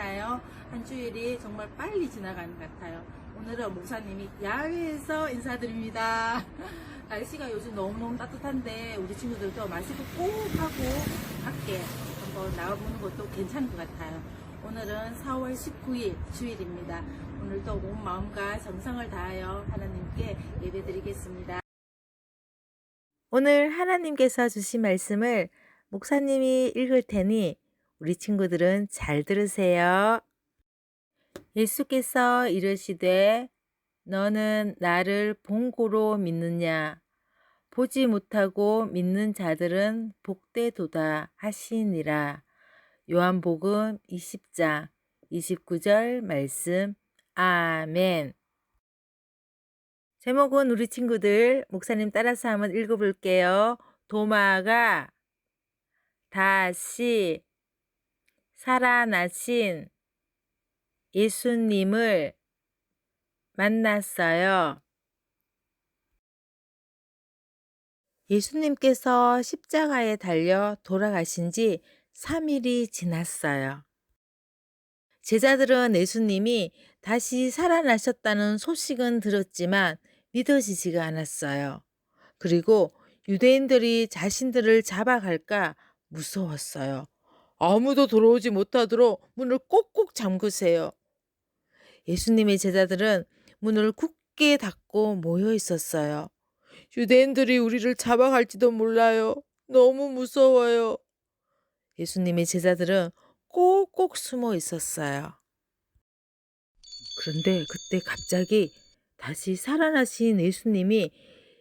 보냈나요? 한 주일이 정말 빨리 지나가는 것 같아요. 오늘은 목사님이 야외에서 인사드립니다. 날씨가 요즘 너무너무 따뜻한데 우리 친구들도 마스크 꼭 하고 밖에 한번 나와보는 것도 괜찮은 것 같아요. 오늘은 4월 19일 주일입니다. 오늘도 온 마음과 정성을 다하여 하나님께 예배드리겠습니다. 오늘 하나님께서 주신 말씀을 목사님이 읽을 테니 우리 친구들은 잘 들으세요. 예수께서 이르시되 너는 나를 본고로 믿느냐 보지 못하고 믿는 자들은 복되도다 하시니라. 요한복음 20장 29절 말씀 아멘. 제목은 우리 친구들 목사님 따라서 한번 읽어볼게요. 도마가 다시 살아나신 예수님을 만났어요. 예수님께서 십자가에 달려 돌아가신 지 3일이 지났어요. 제자들은 예수님이 다시 살아나셨다는 소식은 들었지만 믿어지지가 않았어요. 그리고 유대인들이 자신들을 잡아갈까 무서웠어요. 아무도 들어오지 못하도록 문을 꼭꼭 잠그세요. 예수님의 제자들은 문을 굳게 닫고 모여 있었어요. 유대인들이 우리를 잡아갈지도 몰라요. 너무 무서워요. 예수님의 제자들은 꼭꼭 숨어 있었어요. 그런데 그때 갑자기 다시 살아나신 예수님이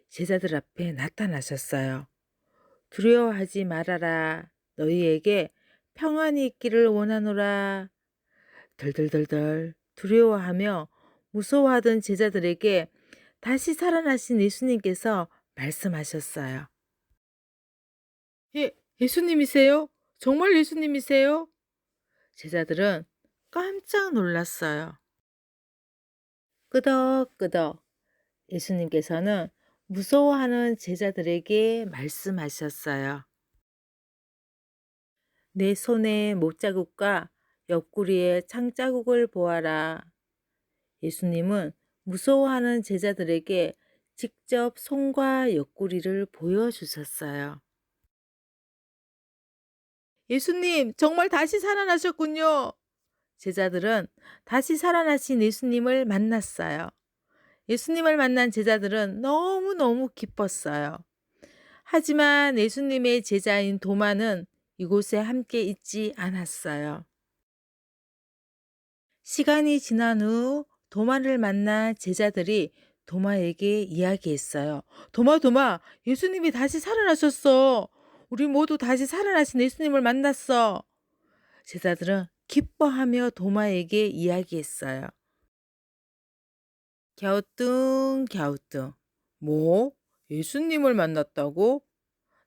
제자들 앞에 나타나셨어요. 두려워하지 말아라. 너희에게 평안이 있기를 원하노라. 덜덜덜덜 두려워하며 무서워하던 제자들에게 다시 살아나신 예수님께서 말씀하셨어요. 예, 예수님이세요? 정말 예수님이세요? 제자들은 깜짝 놀랐어요. 끄덕끄덕 예수님께서는 무서워하는 제자들에게 말씀하셨어요. 내 손에 못자국과 옆구리에 창자국을 보아라. 예수님은 무서워하는 제자들에게 직접 손과 옆구리를 보여주셨어요. 예수님, 정말 다시 살아나셨군요. 제자들은 다시 살아나신 예수님을 만났어요. 예수님을 만난 제자들은 너무너무 기뻤어요. 하지만 예수님의 제자인 도마는 이곳에 함께 있지 않았어요. 시간이 지난 후 도마를 만난 제자들이 도마에게 이야기했어요. 도마, 도마, 예수님이 다시 살아나셨어. 우리 모두 다시 살아나신 예수님을 만났어. 제자들은 기뻐하며 도마에게 이야기했어요. 갸우뚱, 갸우뚱. 뭐? 예수님을 만났다고?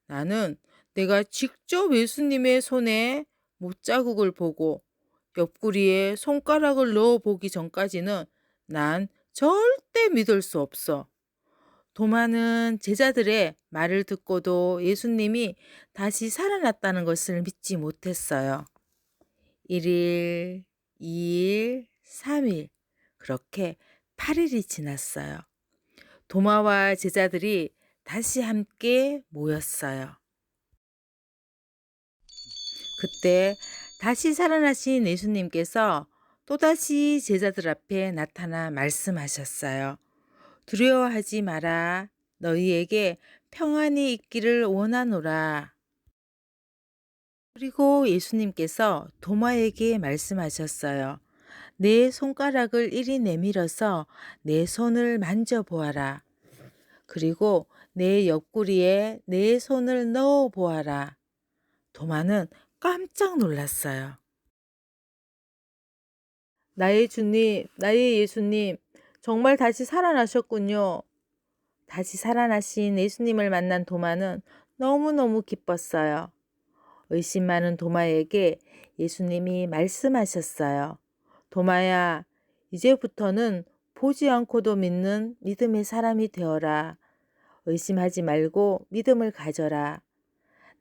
나는 내가 직접 예수님의 손에 못자국을 보고 옆구리에 손가락을 넣어 보기 전까지는 난 절대 믿을 수 없어. 도마는 제자들의 말을 듣고도 예수님이 다시 살아났다는 것을 믿지 못했어요. 1일, 2일, 3일, 그렇게 8일이 지났어요. 도마와 제자들이 다시 함께 모였어요. 그때 다시 살아나신 예수님께서 또다시 제자들 앞에 나타나 말씀하셨어요. 두려워하지 마라. 너희에게 평안이 있기를 원하노라. 그리고 예수님께서 도마에게 말씀하셨어요. 내 손가락을 이리 내밀어서 내 손을 만져보아라. 그리고 내 옆구리에 내 손을 넣어 보아라. 도마는 깜짝 놀랐어요. 나의 주님, 나의 예수님, 정말 다시 살아나셨군요. 다시 살아나신 예수님을 만난 도마는 너무너무 기뻤어요. 의심 많은 도마에게 예수님이 말씀하셨어요. 도마야, 이제부터는 보지 않고도 믿는 믿음의 사람이 되어라. 의심하지 말고 믿음을 가져라.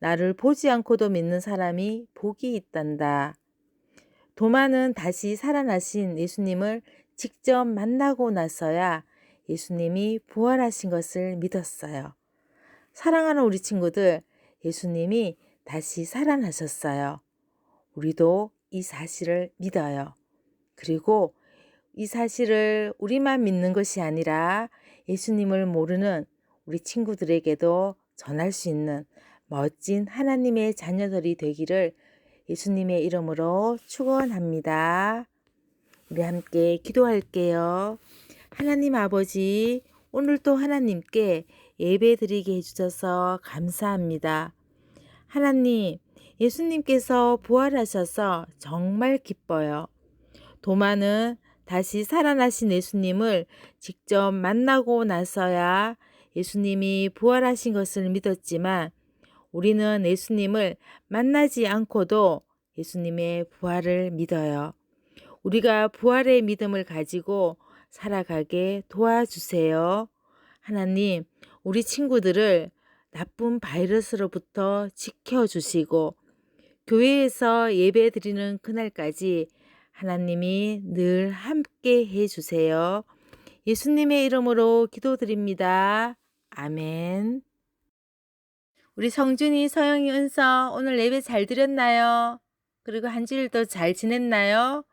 나를 보지 않고도 믿는 사람이 복이 있단다. 도마는 다시 살아나신 예수님을 직접 만나고 나서야 예수님이 부활하신 것을 믿었어요. 사랑하는 우리 친구들, 예수님이 다시 살아나셨어요. 우리도 이 사실을 믿어요. 그리고 이 사실을 우리만 믿는 것이 아니라 예수님을 모르는 우리 친구들에게도 전할 수 있는 멋진 하나님의 자녀들이 되기를 예수님의 이름으로 축원합니다. 우리 함께 기도할게요. 하나님 아버지, 오늘도 하나님께 예배 드리게 해주셔서 감사합니다. 하나님, 예수님께서 부활하셔서 정말 기뻐요. 도마는 다시 살아나신 예수님을 직접 만나고 나서야 예수님이 부활하신 것을 믿었지만 우리는 예수님을 만나지 않고도 예수님의 부활을 믿어요. 우리가 부활의 믿음을 가지고 살아가게 도와주세요. 하나님, 우리 친구들을 나쁜 바이러스로부터 지켜주시고 교회에서 예배 드리는 그날까지 하나님이 늘 함께 해주세요. 예수님의 이름으로 기도드립니다. 아멘. 우리 성준이, 서영이, 은서 오늘 예배 잘 드렸나요? 그리고 한 주일도 잘 지냈나요?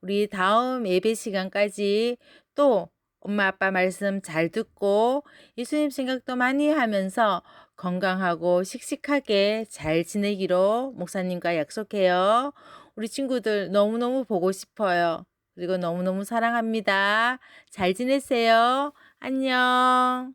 우리 다음 예배 시간까지 또 엄마 아빠 말씀 잘 듣고 예수님 생각도 많이 하면서 건강하고 씩씩하게 잘 지내기로 목사님과 약속해요. 우리 친구들 너무너무 보고 싶어요. 그리고 너무너무 사랑합니다. 잘 지내세요. 안녕.